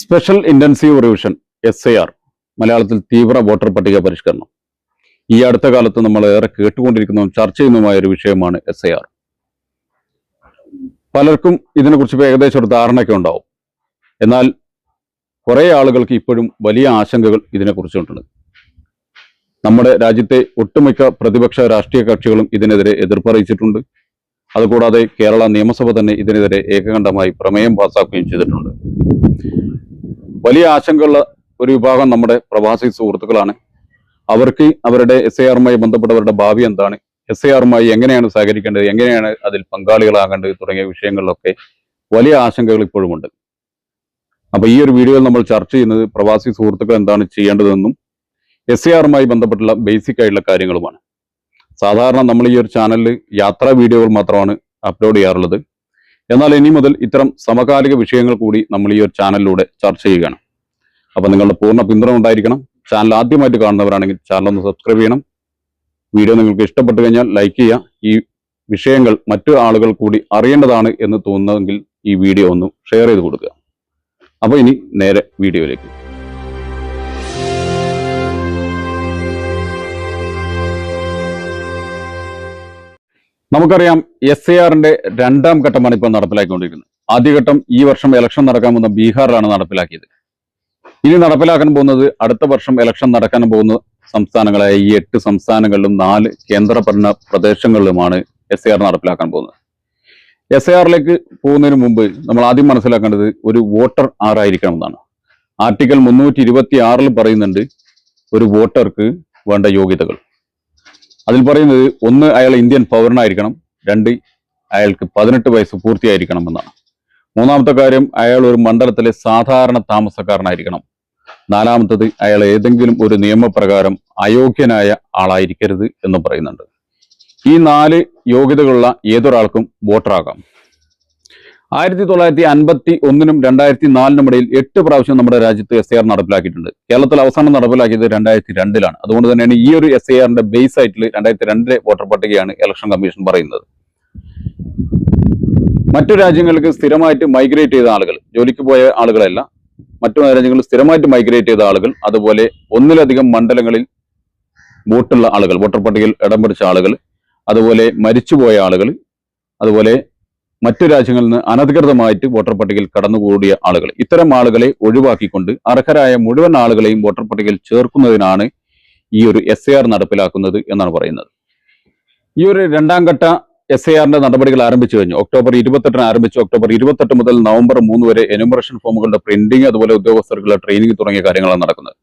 Special intensive revision S I R മലയാളത്തിൽ തീവ്ര voter പട്ടിക പരിഷ്കരണം. ഈ അടുത്ത കാലത്ത് നമ്മൾ ഏറെ കേട്ടുകൊണ്ടിരിക്കുന്നതും ചർച്ച ചെയ്യുന്നതുമായ ഒരു വിഷയമാണ് എസ് ഐ ആർ പലർക്കും ഇതിനെക്കുറിച്ച് ഏകദേശം ഒരു ധാരണയൊക്കെ ഉണ്ടാവും. എന്നാൽ കുറേ ആളുകൾക്ക് ഇപ്പോഴും വലിയ ആശങ്കകൾ ഇതിനെക്കുറിച്ചുണ്ട്. നമ്മുടെ രാജ്യത്തെ ഒട്ടുമിക്ക പ്രതിപക്ഷ രാഷ്ട്രീയ കക്ഷികളും ഇതിനെതിരെ എതിർപ്പറിയിച്ചിട്ടുണ്ട്. അതുകൂടാതെ കേരള നിയമസഭ തന്നെ ഇതിനെതിരെ ഏകകണ്ഠമായി പ്രമേയം പാസാക്കുകയും ചെയ്തിട്ടുണ്ട്. വലിയ ആശങ്കയുള്ള ഒരു വിഭാഗം നമ്മുടെ പ്രവാസി സുഹൃത്തുക്കളാണ്. അവർക്ക് അവരുടെ എസ് ആറുമായി ബന്ധപ്പെട്ടവരുടെ ഭാവി എന്താണ്? എസ് ആറുമായി എങ്ങനെയാണ് സഹകരിക്കേണ്ടത്? എങ്ങനെയാണ് അതിൽ പങ്കാളികളാകേണ്ടത്? തുടങ്ങിയ വിഷയങ്ങളിലൊക്കെ വലിയ ആശങ്കകൾ ഇപ്പോഴുമുണ്ട്. അപ്പൊ ഈ ഒരു വീഡിയോയിൽ നമ്മൾ ചർച്ച ചെയ്യുന്നത് പ്രവാസി സുഹൃത്തുക്കൾ എന്താണ് ചെയ്യേണ്ടതെന്നും എസ് ആറുമായി ബന്ധപ്പെട്ടുള്ള ബേസിക് ആയിട്ടുള്ള കാര്യങ്ങളുമാണ്. സാധാരണ നമ്മൾ ഈ ഒരു ചാനലിൽ യാത്രാ വീഡിയോകൾ മാത്രമാണ് അപ്ലോഡ് ചെയ്യാറുള്ളത്. എന്നാൽ ഇനി മുതൽ ഇത്തരം സമകാലിക വിഷയങ്ങൾ കൂടി നമ്മൾ ഈ ഒരു ചാനലിലൂടെ ചർച്ച ചെയ്യുകയാണ്. അപ്പൊ നിങ്ങളുടെ പൂർണ പിന്തുണ ഉണ്ടായിരിക്കണം. ചാനൽ ആദ്യമായിട്ട് കാണുന്നവരാണെങ്കിൽ ചാനൽ ഒന്ന് സബ്സ്ക്രൈബ് ചെയ്യണം. വീഡിയോ നിങ്ങൾക്ക് ഇഷ്ടപ്പെട്ടു കഴിഞ്ഞാൽ ലൈക്ക് ചെയ്യുക. ഈ വിഷയങ്ങൾ മറ്റു ആളുകൾ കൂടി അറിയേണ്ടതാണ് എന്ന് തോന്നുന്നതെങ്കിൽ ഈ വീഡിയോ ഒന്ന് ഷെയർ ചെയ്ത് കൊടുക്കുക. അപ്പോൾ ഇനി നേരെ വീഡിയോയിലേക്ക്. നമുക്കറിയാം എസ് എ ആറിന്റെ രണ്ടാം ഘട്ടമാണ് ഇപ്പോൾ നടപ്പിലാക്കിക്കൊണ്ടിരിക്കുന്നത്. ആദ്യഘട്ടം ഈ വർഷം ഇലക്ഷൻ നടക്കാൻ പോകുന്ന ബീഹാറിലാണ് നടപ്പിലാക്കിയത്. ഇനി നടപ്പിലാക്കാൻ പോകുന്നത് അടുത്ത വർഷം ഇലക്ഷൻ നടക്കാൻ പോകുന്ന സംസ്ഥാനങ്ങളായ ഈ എട്ട് സംസ്ഥാനങ്ങളിലും നാല് കേന്ദ്രഭരണ പ്രദേശങ്ങളിലുമാണ് എസ് എ ആർ നടപ്പിലാക്കാൻ പോകുന്നത്. എസ് എ ആറിലേക്ക് പോകുന്നതിന് മുമ്പ് നമ്മൾ ആദ്യം മനസ്സിലാക്കേണ്ടത് ഒരു വോട്ടർ ആറായിരിക്കണം എന്നാണ്. ആർട്ടിക്കൽ മുന്നൂറ്റി ഇരുപത്തി ആറിൽ പറയുന്നുണ്ട് ഒരു വോട്ടർക്ക് വേണ്ട യോഗ്യതകൾ. അതിൽ പറയുന്നത് ഒന്ന് അയാൾ ഇന്ത്യൻ പൗരനായിരിക്കണം രണ്ട് അയാൾക്ക് പതിനെട്ട് വയസ്സ് പൂർത്തിയായിരിക്കണം എന്നാണ്. മൂന്നാമത്തെ കാര്യം അയാൾ ഒരു മണ്ഡലത്തിലെ സാധാരണ താമസക്കാരനായിരിക്കണം. നാലാമത്തത് അയാൾ ഏതെങ്കിലും ഒരു നിയമപ്രകാരം അയോഗ്യനായ ആളായിരിക്കരുത് എന്ന് പറയുന്നുണ്ട്. ഈ നാല് യോഗ്യതകളുള്ള ഏതൊരാൾക്കും വോട്ടറാകാം. ആയിരത്തി തൊള്ളായിരത്തി അൻപത്തി ഒന്നിനും രണ്ടായിരത്തി നാലിനും ഇടയിൽ എട്ട് പ്രാവശ്യം നമ്മുടെ രാജ്യത്ത് എസ് ആർ നടപ്പിലാക്കിയിട്ടുണ്ട്. കേരളത്തിൽ അവസാനം നടപ്പിലാക്കിയത് രണ്ടായിരത്തി രണ്ടിലാണ് അതുകൊണ്ട് തന്നെയാണ് ഈ ഒരു എസ് ആറിന്റെ ബേസ് ആയിട്ട് രണ്ടായിരത്തി രണ്ടിലെ വോട്ടർ പട്ടികയാണ് ഇലക്ഷൻ കമ്മീഷൻ പറയുന്നത്. മറ്റു രാജ്യങ്ങൾക്ക് സ്ഥിരമായിട്ട് മൈഗ്രേറ്റ് ചെയ്ത ആളുകൾ ജോലിക്ക് പോയ ആളുകളല്ല മറ്റു രാജ്യങ്ങളിൽ സ്ഥിരമായിട്ട് മൈഗ്രേറ്റ് ചെയ്ത ആളുകൾ അതുപോലെ ഒന്നിലധികം മണ്ഡലങ്ങളിൽ വോട്ടുള്ള ആളുകൾ വോട്ടർ പട്ടികയിൽ ഇടം പിടിച്ച ആളുകൾ അതുപോലെ മരിച്ചുപോയ ആളുകൾ അതുപോലെ മറ്റു രാജ്യങ്ങളിൽ നിന്ന് അനധികൃതമായിട്ട് വോട്ടർ പട്ടികയിൽ കടന്നുകൂടിയ ആളുകൾ. ഇത്തരം ആളുകളെ ഒഴിവാക്കിക്കൊണ്ട് അർഹരായ മുഴുവൻ ആളുകളെയും വോട്ടർ പട്ടികയിൽ ചേർക്കുന്നതിനാണ് ഈ ഒരു എസ് നടപ്പിലാക്കുന്നത് എന്നാണ് പറയുന്നത്. ഈ ഒരു രണ്ടാം ഘട്ട എസ് ഐ ആറിന്റെ നടപടികൾ ആരംഭിച്ചു കഴിഞ്ഞു. ഒക്ടോബർ ഇരുപത്തെട്ടിന് ആരംഭിച്ചു. ഒക്ടോബർ ഇരുപത്തെട്ട് മുതൽ നവംബർ മൂന്ന് വരെ എനുമറേഷൻ ഫോമുകളുടെ പ്രിന്റിംഗ് അതുപോലെ ഉദ്യോഗസ്ഥർക്കുള്ള ട്രെയിനിങ് തുടങ്ങിയ കാര്യങ്ങളാണ് നടക്കുന്നത്.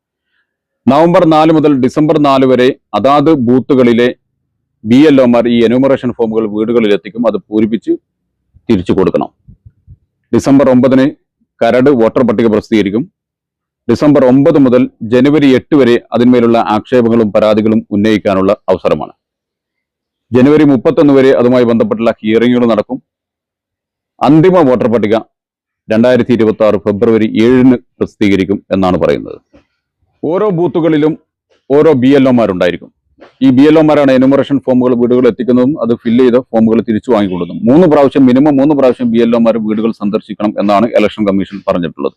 നവംബർ നാല് മുതൽ ഡിസംബർ നാല് വരെ അതാത് ബൂത്തുകളിലെ ബി എൽ ഈ എനുമറേഷൻ ഫോമുകൾ വീടുകളിൽ എത്തിക്കും അത് പൂരിപ്പിച്ച് തിരിച്ചു കൊടുക്കണം. ഡിസംബർ ഒമ്പതിന് കരട് വോട്ടർ പട്ടിക പ്രസിദ്ധീകരിക്കും. ഡിസംബർ ഒമ്പത് മുതൽ ജനുവരി എട്ട് വരെ അതിന്മേലുള്ള ആക്ഷേപങ്ങളും പരാതികളും ഉന്നയിക്കാനുള്ള അവസരമാണ്. ജനുവരി മുപ്പത്തൊന്ന് വരെ അതുമായി ബന്ധപ്പെട്ടുള്ള ഹിയറിങ്ങുകൾ നടക്കും. അന്തിമ വോട്ടർ പട്ടിക രണ്ടായിരത്തി ഇരുപത്തി ആറ് ഫെബ്രുവരി ഏഴിന് പ്രസിദ്ധീകരിക്കും എന്നാണ് പറയുന്നത്. ഓരോ ബൂത്തുകളിലും ഓരോ ബി എൽ ഒമാരുണ്ടായിരിക്കും ഈ ബി എൽ ഒമാരാണ് എനുമറേഷൻ ഫോമുകൾ വീടുകൾ എത്തിക്കുന്നതും അത് ഫില്ല് ചെയ്ത ഫോമുകൾ തിരിച്ചു വാങ്ങിക്കൊടുക്കുന്നു. മൂന്ന് പ്രാവശ്യം മിനിമം മൂന്ന് പ്രാവശ്യം ബി എൽ ഒമാർ വീടുകൾ സന്ദർശിക്കണം എന്നാണ് ഇലക്ഷൻ കമ്മീഷൻ പറഞ്ഞിട്ടുള്ളത്.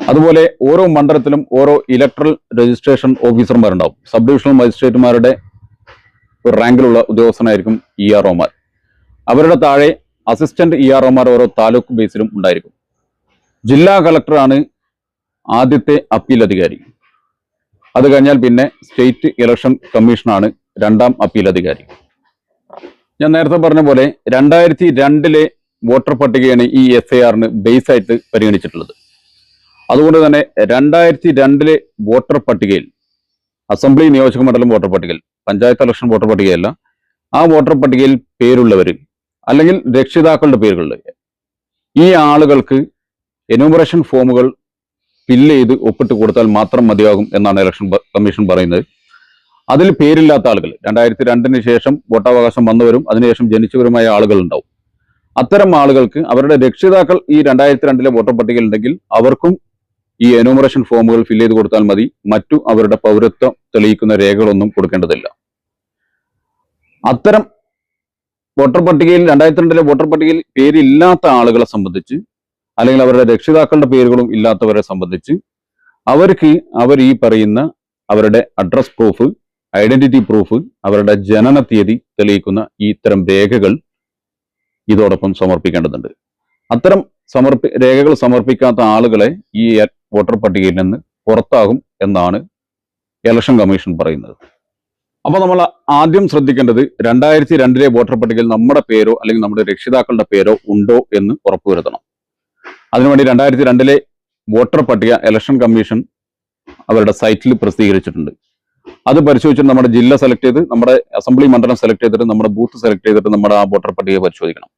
അതുപോലെ ഓരോ മണ്ഡലത്തിലും ഓരോ ഇലക്ട്രൽ രജിസ്ട്രേഷൻ ഓഫീസർമാരുണ്ടാവും സബ് ഡിവിഷണൽ മജിസ്ട്രേറ്റുമാരുടെ ഒരു റാങ്കിലുള്ള ഉദ്യോഗസ്ഥനായിരിക്കും ഇ ആർ ഒമാർ അവരുടെ താഴെ അസിസ്റ്റന്റ് ഇ ആർ ഒമാർ ഓരോ താലൂക്ക് ബേസിലും ഉണ്ടായിരിക്കും. ജില്ലാ കളക്ടറാണ് ആദ്യത്തെ അപ്പീൽ അധികാരി. അത് കഴിഞ്ഞാൽ പിന്നെ സ്റ്റേറ്റ് ഇലക്ഷൻ കമ്മീഷനാണ് രണ്ടാം അപ്പീൽ അധികാരി. ഞാൻ നേരത്തെ പറഞ്ഞ പോലെ രണ്ടായിരത്തി രണ്ടിലെ വോട്ടർ പട്ടികയാണ് ഈ എസ് ഐ ആറിന് ബേസ് ആയിട്ട് പരിഗണിച്ചിട്ടുള്ളത്. അതുകൊണ്ട് തന്നെ രണ്ടായിരത്തി രണ്ടിലെ വോട്ടർ പട്ടികയിൽ അസംബ്ലി നിയോജക മണ്ഡലം വോട്ടർ പട്ടികയിൽ പഞ്ചായത്ത് ഇലക്ഷൻ വോട്ടർ പട്ടികയല്ല ആ വോട്ടർ പട്ടികയിൽ പേരുള്ളവർ അല്ലെങ്കിൽ രക്ഷിതാക്കളുടെ പേരുകളിൽ ഈ ആളുകൾക്ക് എനുമറേഷൻ ഫോമുകൾ ഫില്ല് ചെയ്ത് ഒപ്പിട്ട് കൊടുത്താൽ മാത്രം മതിയാകും എന്നാണ് ഇലക്ഷൻ കമ്മീഷൻ പറയുന്നത്. അതിൽ പേരില്ലാത്ത ആളുകൾ രണ്ടായിരത്തി രണ്ടിന് ശേഷം വോട്ടവകാശം വന്നവരും അതിനുശേഷം ജനിച്ചവരുമായ ആളുകൾ ഉണ്ടാവും. അത്തരം ആളുകൾക്ക് അവരുടെ രക്ഷിതാക്കൾ ഈ രണ്ടായിരത്തി രണ്ടിലെ വോട്ടർ പട്ടികയിൽ ഉണ്ടെങ്കിൽ അവർക്കും ഈ എനോമറേഷൻ ഫോമുകൾ ഫില്ല് ചെയ്ത് കൊടുത്താൽ മതി. മറ്റു അവരുടെ പൗരത്വം തെളിയിക്കുന്ന രേഖകളൊന്നും കൊടുക്കേണ്ടതില്ല. അത്തരം വോട്ടർ പട്ടികയിൽ രണ്ടായിരത്തി രണ്ടിലെ വോട്ടർ പട്ടികയിൽ പേരില്ലാത്ത ആളുകളെ സംബന്ധിച്ച് അല്ലെങ്കിൽ അവരുടെ രക്ഷിതാക്കളുടെ പേരുകളും ഇല്ലാത്തവരെ സംബന്ധിച്ച് അവർക്ക് അവർ ഈ പറയുന്ന അവരുടെ അഡ്രസ് പ്രൂഫ് ഐഡന്റിറ്റി പ്രൂഫ് അവരുടെ ജനന തീയതി തെളിയിക്കുന്ന ഈ ഇത്തരം രേഖകൾ ഇതോടൊപ്പം സമർപ്പിക്കേണ്ടതുണ്ട്. അത്തരം സമർപ്പി രേഖകൾ സമർപ്പിക്കാത്ത ആളുകളെ ഈ വോട്ടർ പട്ടികയിൽ നിന്ന് പുറത്താകും എന്നാണ് ഇലക്ഷൻ കമ്മീഷൻ പറയുന്നത്. അപ്പോൾ നമ്മൾ ആദ്യം ശ്രദ്ധിക്കേണ്ടത് രണ്ടായിരത്തി രണ്ടിലെ വോട്ടർ പട്ടികയിൽ നമ്മുടെ പേരോ അല്ലെങ്കിൽ നമ്മുടെ രക്ഷിതാക്കളുടെ പേരോ ഉണ്ടോ എന്ന് ഉറപ്പുവരുത്തണം. അതിനുവേണ്ടി രണ്ടായിരത്തി രണ്ടിലെ വോട്ടർ പട്ടിക ഇലക്ഷൻ കമ്മീഷൻ അവരുടെ സൈറ്റിൽ പ്രസിദ്ധീകരിച്ചിട്ടുണ്ട്. അത് പരിശോധിച്ചിട്ട് നമ്മുടെ ജില്ല സെലക്ട് ചെയ്ത് നമ്മുടെ അസംബ്ലി മണ്ഡലം സെലക്ട് ചെയ്തിട്ട് നമ്മുടെ ബൂത്ത് സെലക്ട് ചെയ്തിട്ട് നമ്മുടെ ആ വോട്ടർ പട്ടിക പരിശോധിക്കണം.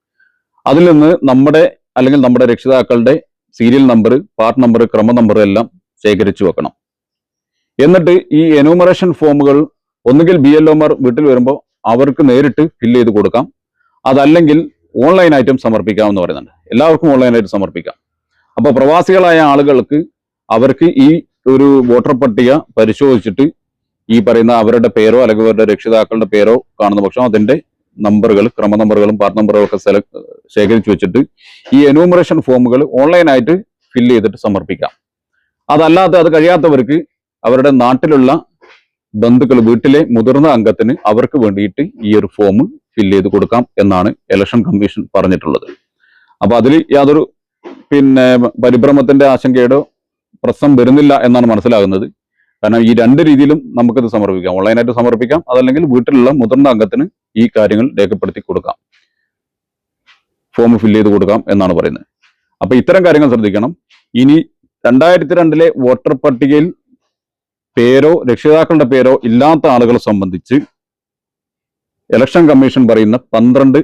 അതിൽ നിന്ന് നമ്മുടെ അല്ലെങ്കിൽ നമ്മുടെ രക്ഷിതാക്കളുടെ സീരിയൽ നമ്പർ പാർട്ട് നമ്പർ ക്രമ നമ്പർ എല്ലാം ശേഖരിച്ചു വെക്കണം. എന്നിട്ട് ഈ എനൂമറേഷൻ ഫോമുകൾ ഒന്നുകിൽ ബി എൽ ഒമാർ വീട്ടിൽ വരുമ്പോൾ അവർക്ക് നേരിട്ട് ഫില്ല് ചെയ്ത് കൊടുക്കാം. അതല്ലെങ്കിൽ ഓൺലൈനായിട്ടും സമർപ്പിക്കാമെന്ന് പറയുന്നുണ്ട്. എല്ലാവർക്കും ഓൺലൈനായിട്ട് സമർപ്പിക്കാം. അപ്പോൾ പ്രവാസികളായ ആളുകൾക്ക് അവർക്ക് ഈ ഒരു വോട്ടർ പട്ടിക പരിശോധിച്ചിട്ട് ഈ പറയുന്ന അവരുടെ പേരോ അല്ലെങ്കിൽ അവരുടെ രക്ഷിതാക്കളുടെ പേരോ കാണുന്ന പക്ഷം അതിന്റെ നമ്പറുകൾ ക്രമ നമ്പറുകളും പാർട്ട് നമ്പറുകളും ഒക്കെ സെലക്ട് ശേഖരിച്ചു വെച്ചിട്ട് ഈ എനൂമറേഷൻ ഫോമുകൾ ഓൺലൈനായിട്ട് ഫില്ല് ചെയ്തിട്ട് സമർപ്പിക്കാം. അതല്ലാതെ അത് കഴിയാത്തവർക്ക് അവരുടെ നാട്ടിലുള്ള ബന്ധുക്കൾ വീട്ടിലെ മുതിർന്ന അംഗത്തിന് അവർക്ക് വേണ്ടിയിട്ട് ഈ ഒരു ഫോം ഫില്ല് ചെയ്ത് കൊടുക്കാം എന്നാണ് ഇലക്ഷൻ കമ്മീഷൻ പറഞ്ഞിട്ടുള്ളത്. അപ്പൊ അതിൽ യാതൊരു പിന്നെ പരിഭ്രമത്തിന്റെ ആശങ്കയുടെ പ്രശ്നം വരുന്നില്ല എന്നാണ് മനസ്സിലാകുന്നത്. കാരണം ഈ രണ്ട് രീതിയിലും നമുക്കിത് സമർപ്പിക്കാം. ഓൺലൈനായിട്ട് സമർപ്പിക്കാം. അതല്ലെങ്കിൽ വീട്ടിലുള്ള മുതിർന്ന അംഗത്തിന് ഈ കാര്യങ്ങൾ രേഖപ്പെടുത്തി കൊടുക്കാം. ഫോം ഫില്ല് ചെയ്ത് കൊടുക്കാം എന്നാണ് പറയുന്നത്. അപ്പൊ ഇത്തരം കാര്യങ്ങൾ ശ്രദ്ധിക്കണം. ഇനി രണ്ടായിരത്തി രണ്ടിലെ വോട്ടർ പട്ടികയിൽ പേരോ രക്ഷിതാക്കളുടെ പേരോ ഇല്ലാത്ത ആളുകളെ സംബന്ധിച്ച് ഇലക്ഷൻ കമ്മീഷൻ പറയുന്ന പന്ത്രണ്ട്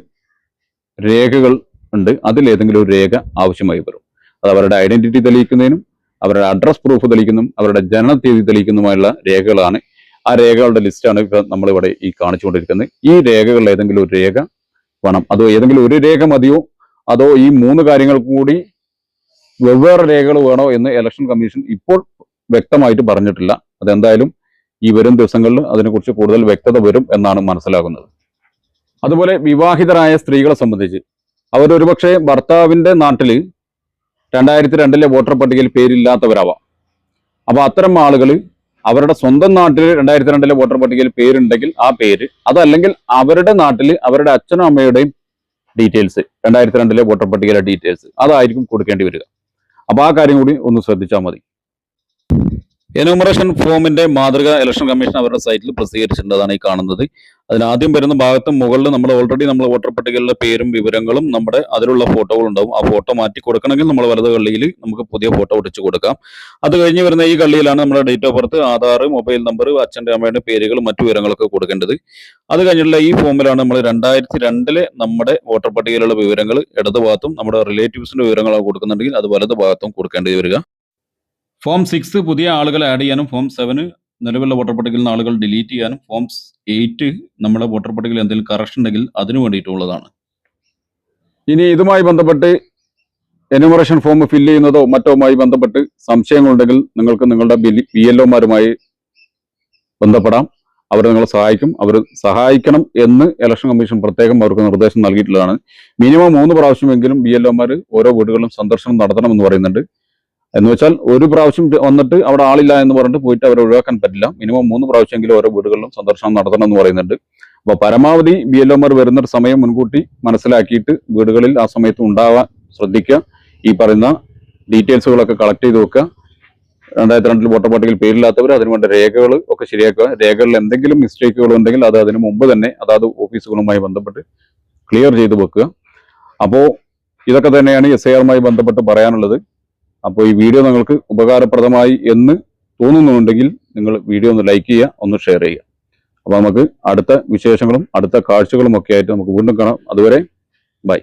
രേഖകൾ ഉണ്ട്. അതിൽ ഏതെങ്കിലും ഒരു രേഖ ആവശ്യമായി വരും. അത് അവരുടെ ഐഡന്റിറ്റി തെളിയിക്കുന്നതിനും അവരുടെ അഡ്രസ് പ്രൂഫ് തെളിയിക്കുന്നതും അവരുടെ ജനന തീയതി തെളിയിക്കുന്നതുമായുള്ള രേഖകളാണ്. ആ രേഖകളുടെ ലിസ്റ്റാണ് ഇപ്പൊ നമ്മളിവിടെ ഈ കാണിച്ചുകൊണ്ടിരിക്കുന്നത്. ഈ രേഖകളിൽ ഏതെങ്കിലും ഒരു രേഖ വേണം. അതോ ഏതെങ്കിലും ഒരു രേഖ മതിയോ? അതോ ഈ മൂന്ന് കാര്യങ്ങൾ കൂടി വെവ്വേറെ രേഖകൾ വേണോ എന്ന് ഇലക്ഷൻ കമ്മീഷൻ ഇപ്പോൾ വ്യക്തമായിട്ട് പറഞ്ഞിട്ടില്ല. അതെന്തായാലും ഈ വരും ദിവസങ്ങളിൽ അതിനെക്കുറിച്ച് കൂടുതൽ വ്യക്തത വരും എന്നാണ് മനസ്സിലാകുന്നത്. അതുപോലെ വിവാഹിതരായ സ്ത്രീകളെ സംബന്ധിച്ച് അവർ പക്ഷേ ഭർത്താവിന്റെ നാട്ടിൽ രണ്ടായിരത്തി രണ്ടിലെ വോട്ടർ പട്ടികയിൽ പേരില്ലാത്തവരാവാം. അപ്പോൾ അത്തരം ആളുകൾ അവരുടെ സ്വന്തം നാട്ടിൽ രണ്ടായിരത്തി രണ്ടിലെ വോട്ടർ പട്ടികയിൽ പേരുണ്ടെങ്കിൽ ആ പേര് അതല്ലെങ്കിൽ അവരുടെ നാട്ടിൽ അവരുടെ അച്ഛനും അമ്മയുടെയും ഡീറ്റെയിൽസ് രണ്ടായിരത്തി രണ്ടിലെ വോട്ടർ പട്ടികയിലെ ഡീറ്റെയിൽസ് അതായിരിക്കും കൊടുക്കേണ്ടി വരിക. അപ്പോൾ ആ കാര്യം കൂടി ഒന്ന് ശ്രദ്ധിച്ചാൽ മതി. എനോമറേഷൻ ഫോമിന്റെ മാതൃക ഇലക്ഷൻ കമ്മീഷൻ അവരുടെ സൈറ്റിൽ പ്രസിദ്ധീകരിച്ചിട്ടുള്ളതാണ് ഈ കാണുന്നത്. അതിനാദ്യം വരുന്ന ഭാഗത്ത് മുകളിൽ നമ്മൾ ഓൾറെഡി നമ്മൾ വോട്ടർ പട്ടികയിലെ പേരും വിവരങ്ങളും നമ്മുടെ അതിലുള്ള ഫോട്ടോകൾ ഉണ്ടാവും. ആ ഫോട്ടോ മാറ്റി കൊടുക്കണമെങ്കിൽ നമ്മൾ വലത് കള്ളിയിൽ നമുക്ക് പുതിയ ഫോട്ടോ ഒട്ടിച്ചു കൊടുക്കാം. അത് കഴിഞ്ഞ് വരുന്ന ഈ കള്ളിയിലാണ് നമ്മുടെ date of birth Aadhaar mobile number അച്ഛന്റെ അമ്മയുടെ പേരുകളും മറ്റു വിവരങ്ങളൊക്കെ കൊടുക്കേണ്ടത്. അത് കഴിഞ്ഞുള്ള ഈ ഫോമിലാണ് നമ്മൾ രണ്ടായിരത്തി രണ്ടിലെ നമ്മുടെ വോട്ടർ പട്ടികയിലുള്ള വിവരങ്ങൾ ഇടതുഭാഗത്തും നമ്മുടെ റിലേറ്റീവ്സിന്റെ വിവരങ്ങളൊക്കെ കൊടുക്കുന്നുണ്ടെങ്കിൽ അത് വലത് ഭാഗത്തും കൊടുക്കേണ്ടി വരിക. ഫോം സിക്സ് പുതിയ ആളുകളെ ആഡ് ചെയ്യാനും ഫോം സെവന് നിലവിലുള്ള വോട്ടർ പട്ടികയിൽ നിന്ന് ആളുകൾ ഡിലീറ്റ് ചെയ്യാനും ഫോം എയ്റ്റ് നമ്മുടെ വോട്ടർ പട്ടികയിൽ എന്തെങ്കിലും കറക്ഷൻ ഉണ്ടെങ്കിൽ അതിനു വേണ്ടിയിട്ടുള്ളതാണ്. ഇനി ഇതുമായി ബന്ധപ്പെട്ട് എനുമറേഷൻ ഫോം ഫില്ല് ചെയ്യുന്നതോ മറ്റോമായി ബന്ധപ്പെട്ട് സംശയങ്ങളുണ്ടെങ്കിൽ നിങ്ങൾക്ക് നിങ്ങളുടെ ബി എൽ ഒമാരുമായി ബന്ധപ്പെടാം. അവർ നിങ്ങളെ സഹായിക്കും. അവർ സഹായിക്കണം എന്ന് ഇലക്ഷൻ കമ്മീഷൻ പ്രത്യേകം അവർക്ക് നിർദ്ദേശം നൽകിയിട്ടുള്ളതാണ്. മിനിമം മൂന്ന് പ്രാവശ്യമെങ്കിലും ബി എൽ ഒമാർ ഓരോ വീടുകളിലും സന്ദർശനം നടത്തണമെന്ന് പറയുന്നുണ്ട്. എന്ന് വെച്ചാൽ ഒരു പ്രാവശ്യം വന്നിട്ട് അവിടെ ആളില്ല എന്ന് പറഞ്ഞിട്ട് പോയിട്ട് അവരെ ഒഴിവാക്കാൻ പറ്റില്ല. മിനിമം മൂന്ന് പ്രാവശ്യമെങ്കിലും ഓരോ വീടുകളിലും സന്ദർശനം നടത്തണം എന്ന് പറയുന്നുണ്ട്. അപ്പോൾ പരമാവധി ബി എൽ വരുന്ന ഒരു സമയം മുൻകൂട്ടി മനസ്സിലാക്കിയിട്ട് വീടുകളിൽ ആ സമയത്ത് ഉണ്ടാവാൻ ശ്രദ്ധിക്കുക. ഈ പറയുന്ന ഡീറ്റെയിൽസുകളൊക്കെ കളക്ട് ചെയ്ത് വെക്കുക. രണ്ടായിരത്തി രണ്ടിൽ വോട്ടർ പട്ടികയിൽ പേരില്ലാത്തവർ അതിനുവേണ്ട രേഖകൾ ഒക്കെ ശരിയാക്കുക. രേഖകളിൽ എന്തെങ്കിലും മിസ്റ്റേക്കുകൾ ഉണ്ടെങ്കിൽ അത് അതിന് മുമ്പ് തന്നെ അതാത് ഓഫീസുകളുമായി ബന്ധപ്പെട്ട് ക്ലിയർ ചെയ്ത് വെക്കുക. അപ്പോൾ ഇതൊക്കെ തന്നെയാണ് എസ് ബന്ധപ്പെട്ട് പറയാനുള്ളത്. അപ്പോൾ ഈ വീഡിയോ നിങ്ങൾക്ക് ഉപകാരപ്രദമായി എന്ന് തോന്നുന്നുണ്ടെങ്കിൽ നിങ്ങൾ വീഡിയോ ഒന്ന് ലൈക്ക് ചെയ്യുക ഒന്ന് ഷെയർ ചെയ്യുക. അപ്പോൾ നമുക്ക് അടുത്ത വിശേഷങ്ങളും അടുത്ത കാഴ്ചകളും ഒക്കെ ആയിട്ട് നമുക്ക് വീണ്ടും കാണാം. അതുവരെ ബൈ.